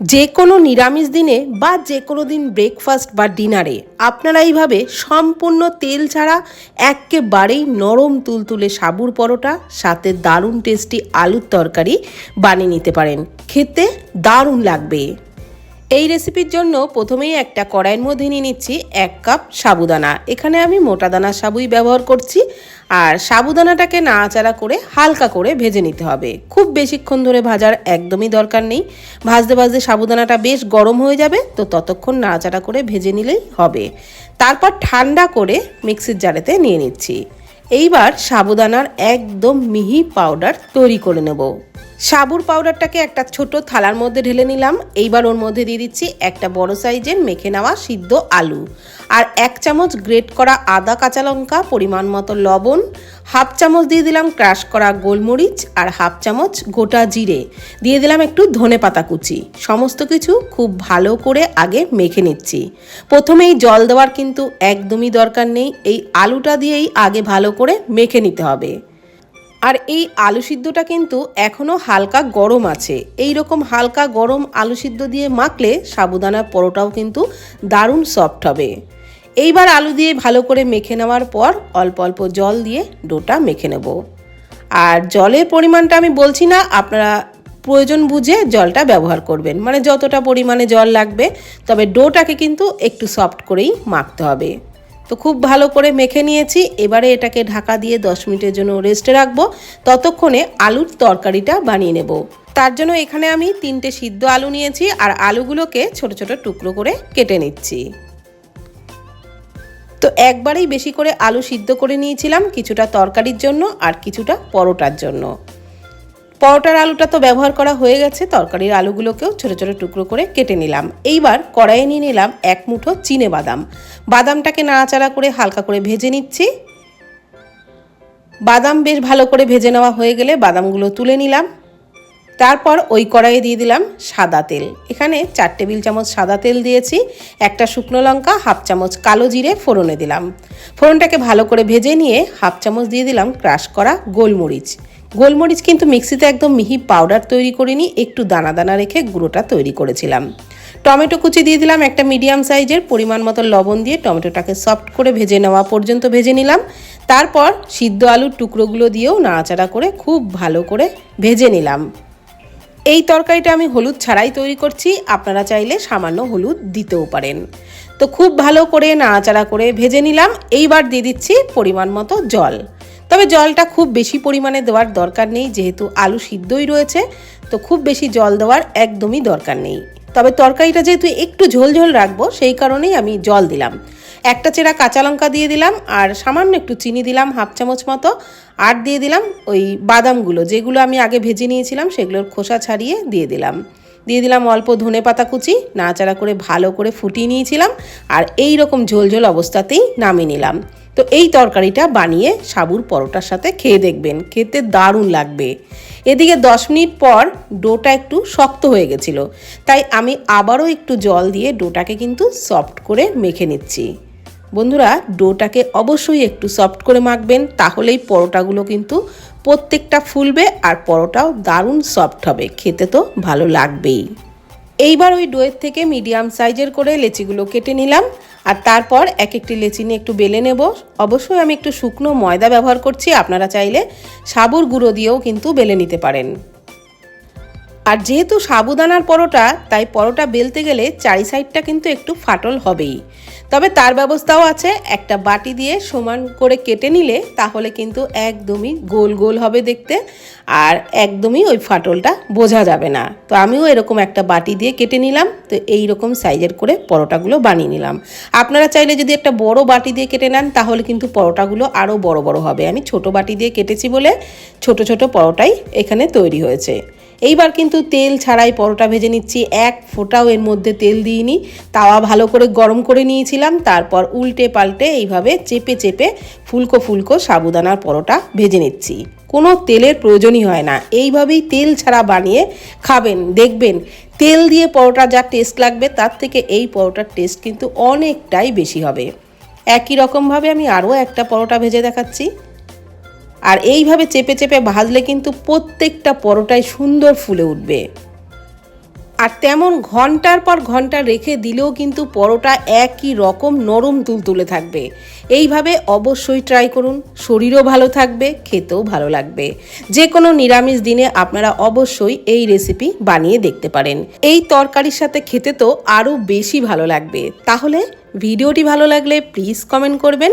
যে কোনো নিরামিষ দিনে বা যে কোনো দিন ব্রেকফাস্ট বা ডিনারে আপনারা এইভাবে সম্পূর্ণ তেল ছাড়া একেবারেই নরম তুলতুলে সাবুর পরোটা, সাথে দারুণ টেস্টি আলুর তরকারি বানিয়ে নিতে পারেন। খেতে দারুণ লাগবে। এই রেসিপির জন্য প্রথমেই একটা কড়াইয়ের মধ্যে নিয়ে নিচ্ছি এক কাপ সাবুদানা। এখানে আমি মোটা দানা সাবুই ব্যবহার করছি আর সাবুদানাটাকে নাড়াচাড়া করে হালকা করে ভেজে নিতে হবে। খুব বেশিক্ষণ ধরে ভাজার একদমই দরকার নেই। ভাজতে ভাজতে সাবুদানাটা বেশ গরম হয়ে যাবে, তো ততক্ষণ নাড়াচাড়া করে ভেজে নিলেই হবে। তারপর ঠান্ডা করে মিক্সির জারেতে নিয়ে নিচ্ছি। এইবার সাবুদানার একদম মিহি পাউডার তৈরি করে নেব। সাবুর পাউডারটাকে একটা ছোট থালার মধ্যে ঢেলে নিলাম। এইবার ওর মধ্যে দিয়ে দিচ্ছি একটা বড় সাইজের মেখে নেওয়া সিদ্ধ আলু। আর এক চামচ গ্রেট করা আদা কাঁচা লঙ্কা, পরিমাণ মতো লবণ, হাফ চামচ দিয়ে দিলাম ক্রাশ করা গোলমরিচ আর হাফ চামচ গোটা জিরে। দিয়ে দিলাম একটু ধনে পাতা কুচি। সমস্ত কিছু খুব ভালো করে আগে মেখে নিচ্ছি। প্রথমেই জল দেওয়ার কিন্তু একদমই দরকার নেই। এই আলুটা দিয়েই আগে ভালো করে মেখে নিতে হবে। আর এই আলু সিদ্ধটা কিন্তু এখনও হালকা গরম আছে। এই রকম হালকা গরম আলু সিদ্ধ দিয়ে মাখলে সাবুদানার পরোটাও কিন্তু দারুণ সফট হবে। এইবার আলু দিয়ে ভালো করে মেখে নেওয়ার পর অল্প অল্প জল দিয়ে ডোটা মেখে নেব। আর জলের পরিমাণটা আমি বলছি না, আপনারা প্রয়োজন বুঝে জলটা ব্যবহার করবেন। মানে যতটা পরিমাণে জল লাগবে, তবে ডোটাকে কিন্তু একটু সফট করেই মাখতে হবে। তো খুব ভালো করে মেখে নিয়েছি। এবারে এটাকে ঢাকা দিয়ে দশ মিনিটের জন্য রেস্টে রাখব। ততক্ষণে আলুর তরকারিটা বানিয়ে নেব। তার জন্য এখানে আমি তিনটে সিদ্ধ আলু নিয়েছি আর আলুগুলোকে ছোট ছোট টুকরো করে কেটে নিচ্ছি। তো একবারেই বেশি করে আলু সিদ্ধ করে নিয়েছিলাম কিছুটা তরকারির জন্য আর কিছুটা পরোটার জন্য। পরোটার আলুটা তো ব্যবহার করা হয়ে গেছে, তরকারির আলুগুলোকেও ছোটো ছোটো টুকরো করে কেটে নিলাম। এইবার কড়াইয়ে নিয়ে নিলাম এক মুঠো চিনে বাদাম। বাদামটাকে নাড়াচাড়া করে হালকা করে ভেজে নিচ্ছি। বাদাম বেশ ভালো করে ভেজে নেওয়া হয়ে গেলে বাদামগুলো তুলে নিলাম। তারপর ওই কড়াইয়ে দিয়ে দিলাম সাদা তেল। এখানে চার টেবিল চামচ সাদা তেল দিয়েছি, একটা শুকনো লঙ্কা, হাফ চামচ কালো জিরে ফোড়নে দিলাম। ফোড়নটাকে ভালো করে ভেজে নিয়ে হাফ চামচ দিয়ে দিলাম ক্রাশ করা গোলমরিচ। গোলমরিচ কিন্তু মিক্সিতে একদম মিহি পাউডার তৈরি করিনি, একটু দানা দানা রেখে গুঁড়োটা তৈরি করেছিলাম। টমেটো কুচি দিয়ে দিলাম একটা মিডিয়াম সাইজের, পরিমাণ মতো লবণ দিয়ে টমেটোটাকে সফট করে ভেজে নেওয়া পর্যন্ত ভেজে নিলাম। তারপর সিদ্ধ আলুর টুকরোগুলো দিয়েও নাড়াচাড়া করে খুব ভালো করে ভেজে নিলাম। এই তরকারিটা আমি হলুদ ছাড়াই তৈরি করছি, আপনারা চাইলে সামান্য হলুদ দিতেও পারেন। তো খুব ভালো করে নাড়াচাড়া করে ভেজে নিলাম, এইবার দিয়ে দিচ্ছি পরিমাণ মতো জল। তবে জলটা খুব বেশি পরিমাণে দেওয়ার দরকার নেই, যেহেতু আলু সিদ্ধই রয়েছে, তো খুব বেশি জল দেওয়ার একদমই দরকার নেই। তবে তরকারিটা যেহেতু একটু ঝোল ঝোল রাখব, সেই কারণেই আমি জল দিলাম। একটা চেরা কাঁচা লঙ্কা দিয়ে দিলাম, আর সামান্য একটু চিনি দিলাম, হাফ চামচ মতো, আর দিয়ে দিলাম ওই বাদামগুলো, যেগুলো আমি আগে ভেজে নিয়েছিলাম, সেগুলোর খোসা ছাড়িয়ে দিয়ে দিলাম। দিয়ে দিলাম অল্প ধনে পাতা কুচি, নাড়াচাড়া করে ভালো করে ফুটিয়ে নিয়েছিলাম আর এই রকম ঝোল ঝোল অবস্থাতেই নামিয়ে নিলাম। তো এই তরকারিটা বানিয়ে সাবুর পরোটার সাথে খেয়ে দেখবেন, খেতে দারুণ লাগবে। এদিকে দশ মিনিট পর ডোটা একটু শক্ত হয়ে গেছিল, তাই আমি আবারও একটু জল দিয়ে ডোটাকে কিন্তু সফট করে মেখে নিচ্ছি। বন্ধুরা, ডোটাকে অবশ্যই একটু সফট করে মাখবেন, তাহলেই পরোটাগুলো কিন্তু প্রত্যেকটা ফুলবে আর পরোটাও দারুণ সফট হবে, খেতে তো ভালো লাগবেই। এইবার ওই ডোয়ের থেকে মিডিয়াম সাইজের করে লেচিগুলো কেটে নিলাম, আর তারপর এক একটি লেচি নিয়ে একটু বেলে নেব। অবশ্যই আমি একটু শুকনো ময়দা ব্যবহার করছি, আপনারা চাইলে সাবুর গুঁড়ো দিয়েও কিন্তু বেলে নিতে পারেন। আর যেহেতু সাবুদানার পরোটা, তাই পরোটা বেলতে গেলে চারি সাইডটা কিন্তু একটু ফাটল হবেই। তবে তার ব্যবস্থাও আছে, একটা বাটি দিয়ে সমান করে কেটে নিলে তাহলে কিন্তু একদমই গোল গোল হবে দেখতে আর একদমই ওই ফাটলটা বোঝা যাবে না। তো আমিও এরকম একটা বাটি দিয়ে কেটে নিলাম, তো এই রকম সাইজের করে পরোটাগুলো বানিয়ে নিলাম। আপনারা চাইলে যদি একটা বড় বাটি দিয়ে কেটে নেন, তাহলে কিন্তু পরোটাগুলো আরও বড় বড় হবে। আমি ছোট বাটি দিয়ে কেটেছি বলে ছোট ছোট পরোটাই এখানে তৈরি হয়েছে। এইবার কিন্তু তেল ছাড়াই পরোটা ভেজে নিচ্ছি। এক ফোঁটাও এর মধ্যে তেল দিইনি। তাওয়া ভালো করে গরম করে নিয়েছিলাম। তারপর উল্টে পাল্টে এইভাবে চেপে চেপে ফুলকো ফুলকো সাবুদানার পরোটা ভেজে নিচ্ছি। কোনো তেলের প্রয়োজনই হয় না। এইভাবেই তেল ছাড়া বানিয়ে খাবেন, দেখবেন। তেল দিয়ে পরোটা যা টেস্ট লাগবে, তার থেকে এই পরোটার টেস্ট কিন্তু অনেকটাই বেশি হবে। একই রকমভাবে আমি আরও একটা পরোটা ভেজে দেখাচ্ছি। আর এইভাবে চেপে চেপে ভাজলে কিন্তু প্রত্যেকটা পরোটাই সুন্দর ফুলে উঠবে। আর তেমন ঘণ্টার পর ঘণ্টা রেখে দিলেও কিন্তু পরোটা একই রকম নরম তুলতুলে থাকবে। এইভাবে অবশ্যই ট্রাই করুন, শরীরও ভালো থাকবে, খেতেও ভালো লাগবে। যে কোনো নিরামিষ দিনে আপনারা অবশ্যই এই রেসিপি বানিয়ে দেখতে পারেন। এই তরকারির সাথে খেতে তো আরও বেশি ভালো লাগবে। তাহলে ভিডিওটি ভালো লাগলে প্লিজ কমেন্ট করবেন